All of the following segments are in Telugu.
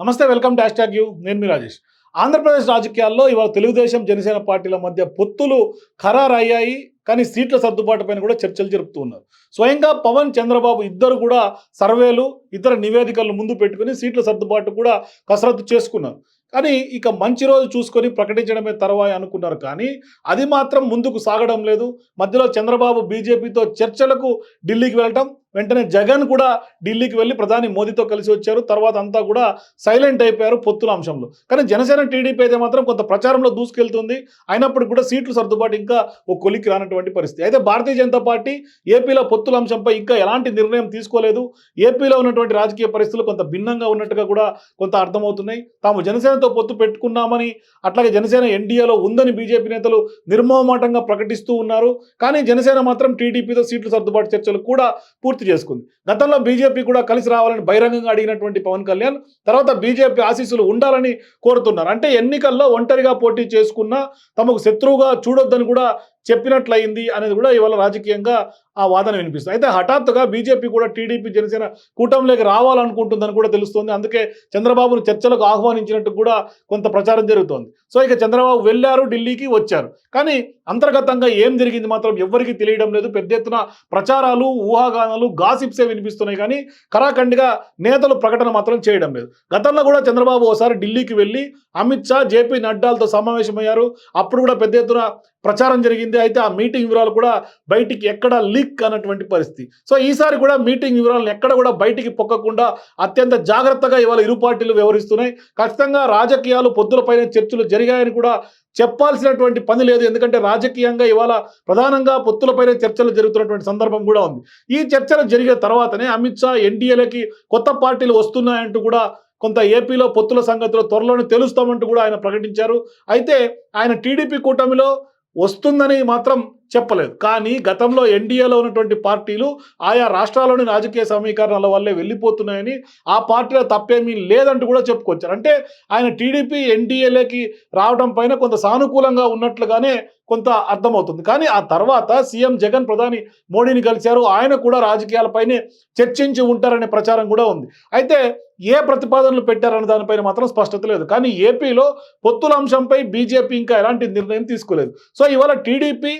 నమస్తే వెల్కమ్ డాష్ ట్యాగ్ యూ. నేను మీ రాజేష్. ఆంధ్రప్రదేశ్ రాజకీయాల్లో ఇవాళ తెలుగుదేశం జనసేన పార్టీల మధ్య పొత్తులు ఖరారయ్యాయి కానీ సీట్ల సర్దుబాటు పైన కూడా చర్చలు జరుపుతూ ఉన్నారు. స్వయంగా పవన్ చంద్రబాబు ఇద్దరు కూడా సర్వేలు ఇతర నివేదికలను ముందు పెట్టుకుని సీట్ల సర్దుబాటు కూడా కసరత్తు చేసుకున్నారు. కానీ ఇక మంచి రోజు చూసుకొని ప్రకటించడమే తర్వాయి అనుకున్నారు. కానీ అది మాత్రం ముందుకు సాగడం లేదు. మధ్యలో చంద్రబాబు బీజేపీతో చర్చలకు ఢిల్లీకి వెళ్ళటం వెంటనే జగన్ కూడా ఢిల్లీకి వెళ్ళి ప్రధాని మోదీతో కలిసి వచ్చారు. తర్వాత అంతా కూడా సైలెంట్ అయిపోయారు పొత్తుల అంశంలో. కానీ జనసేన టీడీపీ అయితే మాత్రం కొంత ప్రచారంలో దూసుకెళ్తుంది. అయినప్పటికీ కూడా సీట్లు సర్దుబాటు ఇంకా ఓ కొలికి రానటువంటి పరిస్థితి. అయితే భారతీయ జనతా పార్టీ ఏపీలో పొత్తుల అంశంపై ఇంకా ఎలాంటి నిర్ణయం తీసుకోలేదు. ఏపీలో ఉన్నటువంటి రాజకీయ పరిస్థితులు కొంత భిన్నంగా ఉన్నట్టుగా కూడా కొంత అర్థమవుతున్నాయి. తాము జనసేనతో పొత్తు పెట్టుకున్నామని అట్లాగే జనసేన ఎన్డీఏలో ఉందని బీజేపీ నేతలు నిర్మోహమాటంగా ప్రకటిస్తూ ఉన్నారు. కానీ జనసేన మాత్రం టీడీపీతో సీట్లు సర్దుబాటు చర్చలు కూడా పూర్తి చేసుకుంది. గతంలో బీజేపీ కూడా కలిసి రావాలని బహిరంగంగా అడిగినటువంటి పవన్ కళ్యాణ్ తర్వాత బీజేపీ ఆశీస్సులు ఉండాలని కోరుతున్నారు. అంటే ఎన్నికల్లో ఒంటరిగా పోటీ చేసుకున్న తమకు శత్రువుగా చూడొద్దని కూడా చెప్పినట్లయింది అనేది కూడా ఇవాళ రాజకీయంగా ఆ వాదన వినిపిస్తుంది. అయితే హఠాత్తుగా బీజేపీ కూడా టీడీపీ జనసేన కూటమిలోకి రావాలనుకుంటుందని కూడా తెలుస్తుంది. అందుకే చంద్రబాబును చర్చలకు ఆహ్వానించినట్టు కూడా కొంత ప్రచారం జరుగుతోంది. సో ఇక చంద్రబాబు వెళ్ళారు ఢిల్లీకి వచ్చారు. కానీ అంతర్గతంగా ఏం జరిగింది మాత్రం ఎవ్వరికీ తెలియడం లేదు. పెద్ద ఎత్తున ప్రచారాలు ఊహాగానాలు గాసిప్సే వినిపిస్తున్నాయి. కానీ కరాఖండిగా నేతలు ప్రకటన మాత్రం చేయడం లేదు. గతంలో కూడా చంద్రబాబు ఒకసారి ఢిల్లీకి వెళ్ళి అమిత్ షా జేపీ నడ్డాలతో సమావేశమయ్యారు. అప్పుడు కూడా పెద్ద ఎత్తున ప్రచారం జరిగింది. అయితే ఆ మీటింగ్ వివరాలు కూడా బయటికి ఎక్కడ లీక్ అన్నటువంటి పరిస్థితి. సో ఈసారి కూడా మీటింగ్ వివరాలను ఎక్కడ కూడా బయటికి పొక్కకుండా అత్యంత జాగ్రత్తగా ఇవాళ ఇరు పార్టీలు వ్యవహరిస్తున్నాయి. ఖచ్చితంగా రాజకీయాలు పొద్దులపైన చర్చలు జరిగాయని కూడా చెప్పాల్సినటువంటి పని లేదు. ఎందుకంటే రాజకీయంగా ఇవాళ ప్రధానంగా పొత్తులపైన చర్చలు జరుగుతున్నటువంటి సందర్భం కూడా ఉంది. ఈ చర్చలు జరిగిన తర్వాతనే అమిత్ షా ఎన్డీఏలకి కొత్త పార్టీలు వస్తున్నాయంటూ కూడా కొంత ఏపీలో పొత్తుల సంగతిలో త్వరలోనే తెలుస్తామంటూ కూడా ఆయన ప్రకటించారు. అయితే ఆయన టీడీపీ కూటమిలో వస్తుందని మాత్రం చెప్పలేదు. కానీ గతంలో ఎన్డీఏలో ఉన్నటువంటి పార్టీలు ఆయా రాష్ట్రాల్లోని రాజకీయ సమీకరణల వల్లే వెళ్ళిపోతున్నాయని ఆ పార్టీలో తప్పేమీ లేదంటూ కూడా చెప్పుకొచ్చారు. అంటే ఆయన టీడీపీ ఎన్డీఏలోకి రావడం పైన కొంత సానుకూలంగా ఉన్నట్లుగానే కొంత అర్థమవుతుంది. కానీ ఆ తర్వాత సీఎం జగన్ ప్రధాని మోడీని కలిశారు. ఆయన కూడా రాజకీయాలపైనే చర్చించి ఉంటారనే ప్రచారం కూడా ఉంది. అయితే ఏ ప్రతిపాదనలు పెట్టారన్న దానిపైన మాత్రం స్పష్టత లేదు. కానీ ఏపీలో పొత్తుల అంశంపై బీజేపీ ఇంకా ఎలాంటి నిర్ణయం తీసుకోలేదు. సో ఇవాళ టీడీపీ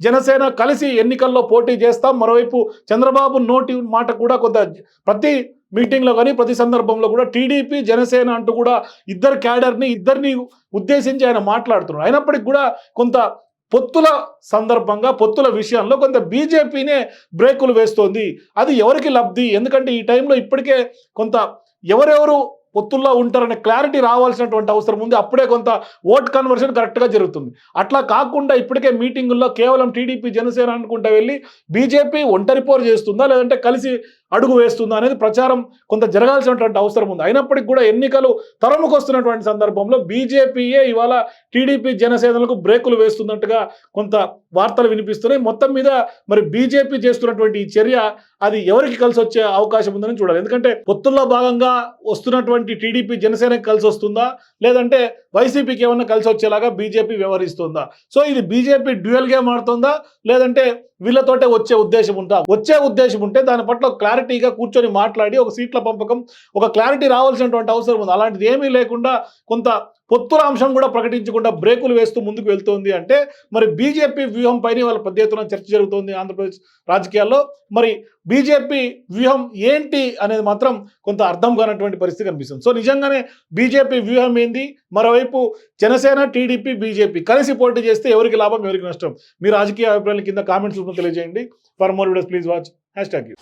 జనసేన కలిసి ఎన్నికల్లో పోటీ చేస్తాం. మరోవైపు చంద్రబాబు నోటి మాట కూడా కొంత ప్రతి మీటింగ్లో కానీ ప్రతి సందర్భంలో కూడా టీడీపీ జనసేన అంటూ కూడా ఇద్దరు క్యాడర్ని ఇద్దరిని ఉద్దేశించి ఆయన మాట్లాడుతున్నారు అయినప్పటికీ కూడా కొంత పొత్తుల సందర్భంగా పొత్తుల విషయంలో కొంత బీజేపీనే బ్రేకులు వేస్తోంది. అది ఎవరికి లబ్ధి? ఎందుకంటే ఈ టైంలో ఇప్పటికే కొంత ఎవరెవరు పొత్తుల్లో ఉంటారనే క్లారిటీ రావాల్సినటువంటి అవసరం ఉంది. అప్పుడే కొంత ఓట్ కన్వర్షన్ కరెక్ట్గా జరుగుతుంది. అట్లా కాకుండా ఇప్పటికే మీటింగుల్లో కేవలం టీడీపీ జనసేన అనుకుంటా వెళ్ళి బీజేపీ ఒంటరి పోరు చేస్తుందా? లేదంటే కలిసి అడుగు వేస్తుందా అనేది ప్రచారం కొంత జరగాల్సినటువంటి అవసరం ఉంది. అయినప్పటికీ కూడా ఎన్నికలు తరముకు వస్తున్నటువంటి సందర్భంలో బీజేపీయే ఇవాళ టీడీపీ జనసేనలకు బ్రేకులు వేస్తున్నట్టుగా కొంత వార్తలు వినిపిస్తున్నాయి. మొత్తం మీద మరి బీజేపీ చేస్తున్నటువంటి ఈ చర్య అది ఎవరికి కలిసి వచ్చే అవకాశం ఉందని చూడాలి. ఎందుకంటే పొత్తుల్లో భాగంగా వస్తున్నటువంటి టీడీపీ జనసేనకి కలిసి వస్తుందా? లేదంటే వైసీపీకి ఏమన్నా కలిసి వచ్చేలాగా బీజేపీ వ్యవహరిస్తుందా? సో ఇది బీజేపీ డ్యూయల్ గేమ్ ఆడుతుందా? లేదంటే వీళ్ళతోటే వచ్చే ఉద్దేశం ఉందా? వచ్చే ఉద్దేశం ఉంటే దాని పట్ల క్లారిటీగా కూర్చొని మాట్లాడి ఒక సీట్ల పంపకం ఒక క్లారిటీ రావాల్సినటువంటి అవసరం ఉంది. అలాంటిది ఏమీ లేకుండా కొంత పొత్తుల అంశం కూడా ప్రకటించకుండా బ్రేకులు వేస్తూ ముందుకు వెళ్తోంది అంటే మరి బీజేపీ వ్యూహం పైన వాళ్ళ పెద్ద ఎత్తున చర్చ జరుగుతోంది ఆంధ్రప్రదేశ్ రాజకీయాల్లో. మరి బీజేపీ వ్యూహం ఏంటి అనేది మాత్రం కొంత అర్థం కానటువంటి పరిస్థితి కనిపిస్తుంది. సో నిజంగానే బీజేపీ వ్యూహం ఏంది? మరోవైపు జనసేన టీడీపీ బీజేపీ కలిసి పోటీ చేస్తే ఎవరికి లాభం ఎవరికి నష్టం? మీ రాజకీయ అభిప్రాయాల కింద కామెంట్స్ తెలియజేయండి. For more videos please watch. Hashtag you.